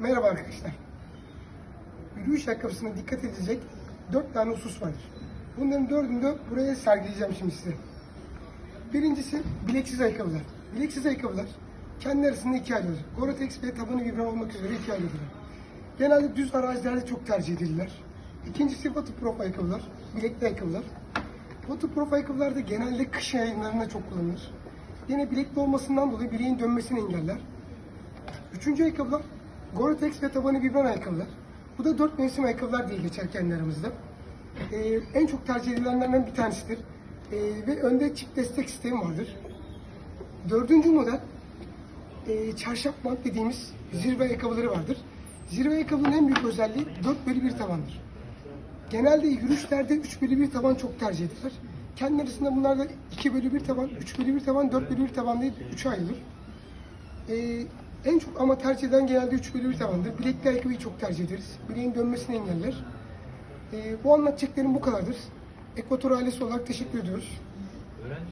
Merhaba arkadaşlar. Yürüyüş ayakkabısına dikkat edilecek dört tane husus vardır. Bunların dördünü buraya sergileyeceğim şimdi size. Birincisi bileksiz ayakkabılar. Bileksiz ayakkabılar kendi arasında ikiye ayrılır. Gore-Tex ve tabanı vibran olmak üzere ikiye ayrılır. Genelde düz arazilerde çok tercih edilirler. İkincisi waterproof ayakkabılar, bilekli ayakkabılar. Waterproof ayakkabılar da genelde kış yayınlarında çok kullanılır. Yine bilekli olmasından dolayı bileğin dönmesini engeller. Üçüncü ayakkabılar Gore-Tex ve tabanı vibran ayakkabılar. Bu da dört mevsim ayakkabılar diye geçer kendi aramızda. Ee, en çok tercih edilenlerden bir tanesidir. Ee, ve önde çift destek sistemi vardır. Dördüncü model e, çarşaf bant dediğimiz zirve ayakkabıları vardır. Zirve ayakkabının en büyük özelliği 4 bölü 1 tabandır. Genelde yürüyüşlerde 3 bölü 1 taban çok tercih edilir. Kendi arasında bunlarda 2 bölü 1 taban, 3 bölü 1 taban, 4 bölü 1 taban diye 3'e ayrılır. Ee, en çok ama tercih eden genelde 3 bölü 1 tabandır. Bilekli ayakkabıyı çok tercih ederiz. Bileğin dönmesini engeller. Ee, bu anlatacaklarım bu kadardır. Ekvator ailesi olarak teşekkür ediyoruz.